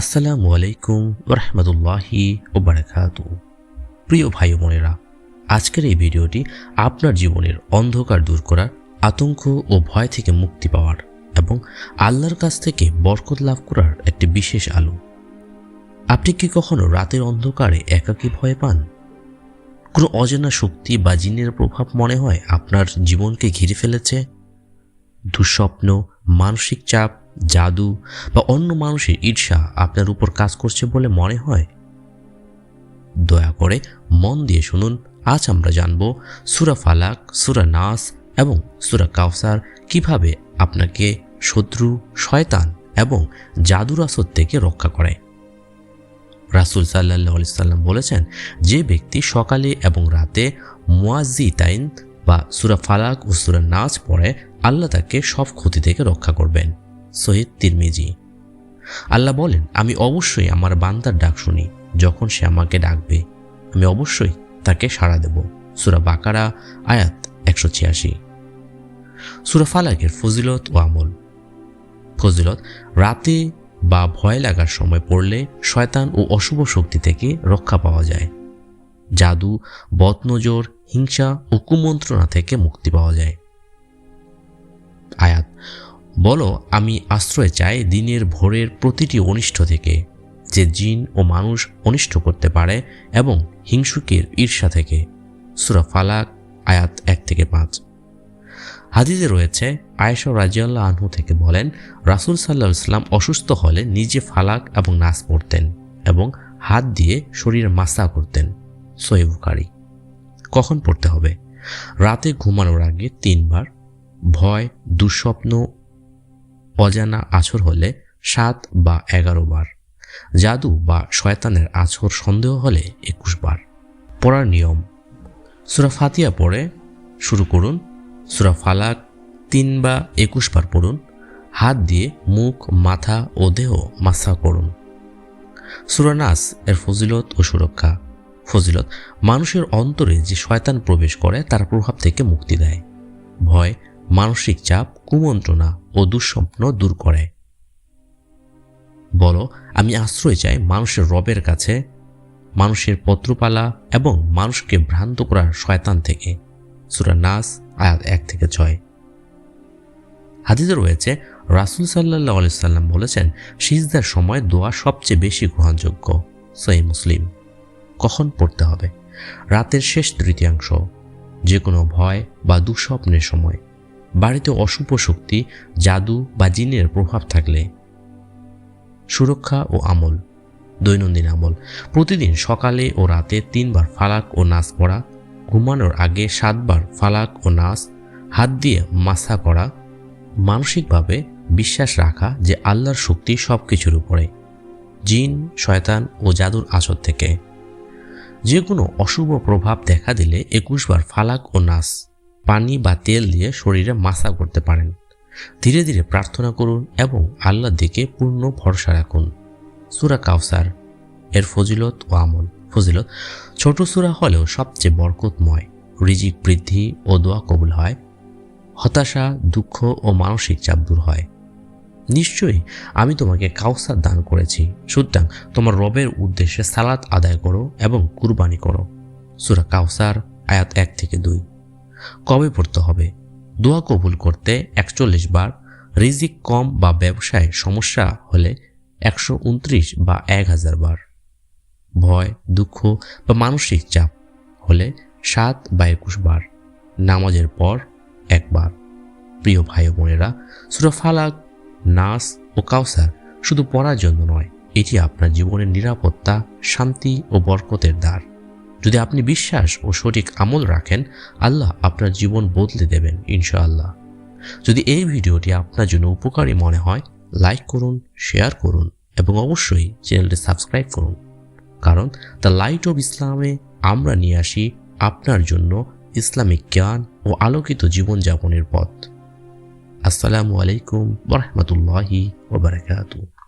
আসসালামু আলাইকুম রহমতুল্লাহি ওবরাকাত। প্রিয় ভাই বোনেরা, আজকের এই ভিডিওটি আপনার জীবনের অন্ধকার দূর করার আতঙ্ক ও ভয় থেকে মুক্তি পাওয়ার এবং আল্লাহর কাছ থেকে বরকত লাভ করার একটি বিশেষ আলো। আপনি কি কখনো রাতের অন্ধকারে একাকী ভয় পান? কোনো অজানা শক্তি বা জিনের প্রভাব মনে হয় আপনার জীবনকে ঘিরে ফেলেছে? দুঃস্বপ্ন, মানসিক চাপ জাদু বা অন্য মানুষের ঈর্ষা আপনার উপর কাজ করছে বলে মনে হয়? দয়া করে মন দিয়ে শুনুন, আজ আমরা জানব সুরা ফালাক, সুরা নাস এবং সুরা কাউসার কীভাবে আপনাকে শত্রু, শয়তান এবং জাদুর আসর থেকে রক্ষা করে। রাসুল সাল্লাহ সাল্লাম বলেছেন, যে ব্যক্তি সকালে এবং রাতে মুয়াজি তাইন বা সুরা ফালাক ও সুরা নাচ পড়ে, আল্লাহ তাকে সব ক্ষতি থেকে রক্ষা করবেন। সহিদ তিরমিজি। আল্লাহ বলেন, আমি অবশ্যই আমার বান্দার ডাক শুনি। যখন সে আমাকে ডাকবে, আমি অবশ্যই তাকে সাড়া দেব। সুরা বাকারা, আয়াত একশো ছিয়াশি। সুরা ফালাকের ফজিলত ও আমল। ফজিলত, রাতে বা ভয় লাগার সময় পড়লে শয়তান ও অশুভ শক্তি থেকে রক্ষা পাওয়া যায়। জাদু, বদনজর, হিংসা ও কুমন্ত্রণা থেকে মুক্তি পাওয়া যায়। আয়াত বলো, আমি আশ্রয় চাই দিনের ভোরের প্রতিটি অনিষ্ট থেকে, যে জিন ও মানুষ অনিষ্ট করতে পারে এবং হিংসুকের ঈর্ষা থেকে। সুরা ফালাক, আয়াত এক থেকে পাঁচ। হাদিসে রয়েছে, আয়েশা রাজিয়াল্লাহ আনহু থেকে বলেন, রাসুল সাল্লাহ ইসলাম অসুস্থ হলে নিজে ফালাক এবং নাচ পড়তেন এবং হাত দিয়ে শরীর মাসা করতেন। সোয়েবুকারি কখন পড়তে হবে? রাতে ঘুমানোর আগে তিনবার। ভয়, দুঃস্বপ্ন অজানা আছর হলে সাত বা এগারো বার। জাদু বা শয়তানের আছর সন্দেহ হলে একুশ বার। পড়ার নিয়ম। সুরা ফাতিয়া পড়ে শুরু করুন। সুরা ফালাক তিন বা একুশ বার পড়ুন। হাত দিয়ে মুখ, মাথা ও দেহ মাসা করুন। সুরা নাস এর ফজিলত ও সুরক্ষা। ফজিলত, মানুষের অন্তরে যে শয়তান প্রবেশ করে তার প্রভাব থেকে মুক্তি দেয়। ভয়, মানসিক চাপ, কুমন্ত্রণা ও দুঃস্বপ্ন দূর করে। বলো, আমি আশ্রয় চাই মানুষের রবের কাছে, মানুষের পত্রপালা এবং মানুষকে ভ্রান্ত করার শয়তান থেকে। সুরা নাস, আয়াত এক থেকে ছয়। হাদিসে রয়েছে, রাসুল সাল্লাহ সাল্লাম বলেছেন, সিজদার সময় দোয়া সবচেয়ে বেশি গ্রহণযোগ্য সই মুসলিম। কখন পড়তে হবে? রাতের শেষ তৃতীয়াংশ যে কোনো ভয় বা দুঃস্বপ্নের সময়। বাড়িতে অশুভ শক্তি, জাদু বা জিনের প্রভাব থাকলে সুরক্ষা ও আমল, দৈনন্দিন আমল। প্রতিদিন সকালে ও রাতে তিনবার ফালাক ও নাচ পড়া, ঘুমানোর আগে সাতবার ফালাক ও নাচ, হাত দিয়ে মাসা করা মানসিকভাবে বিশ্বাস রাখা যে আল্লাহর শক্তি সব কিছুর উপরে, জিন, শয়তান ও জাদুর আসর থেকে। যে কোনো অশুভ প্রভাব দেখা দিলে একুশবার ফালাক ও নাচ পানি বা তেল দিয়ে শরীরে মাসা করতে পারেন। ধীরে ধীরে প্রার্থনা করুন এবং আল্লাহ দিকে পূর্ণ ভরসা রাখুন। সুরা কাউসার এর ফজিলত ও আমল। ফজিলত, ছোট সুরা হলেও সবচেয়ে বরকতময়। রিজিক বৃদ্ধি ও দোয়া কবুল হয়। হতাশা, দুঃখ ও মানসিক চাপ দূর হয়। নিশ্চয়ই আমি তোমাকে কাউসার দান করেছি। সুতরাং তোমার রবের উদ্দেশ্যে সালাত আদায় করো এবং কুরবানি করো। সুরা কাউসার আয়াত এক থেকে দুই। কবে পড়তে হবে। দোয়া কবুল করতে একচল্লিশ বার, রিজিক কম বা ব্যবসায় সমস্যা হলে একশো উনত্রিশ বা এক হাজার বার। ভয়, দুঃখ বা মানসিক চাপ হলে সাত বা একুশ বার, নামাজের পর একবার। প্রিয় ভাই বোনেরা, সুরা ফালাক, নাস ও কাউসার শুধু পড়ার জন্য নয়, এটি আপনার জীবনের নিরাপত্তা, শান্তি ও বরকতের দ্বার। যদি আপনি বিশ্বাস ও সঠিক আমল রাখেন, আল্লাহ আপনার জীবন বদলে দেবেন, ইনশাআল্লাহ। যদি এই ভিডিওটি আপনার জন্য উপকারী মনে হয়, লাইক করুন, শেয়ার করুন এবং অবশ্যই চ্যানেলটি সাবস্ক্রাইব করুন। কারণ দ্য লাইট অব ইসলামে আমরা নিয়ে আসি আপনার জন্য ইসলামিক জ্ঞান ও আলোকিত জীবনযাপনের পথ। আসসালামু আলাইকুম ওরহমতুল্লাহি ওবরাকাতুহ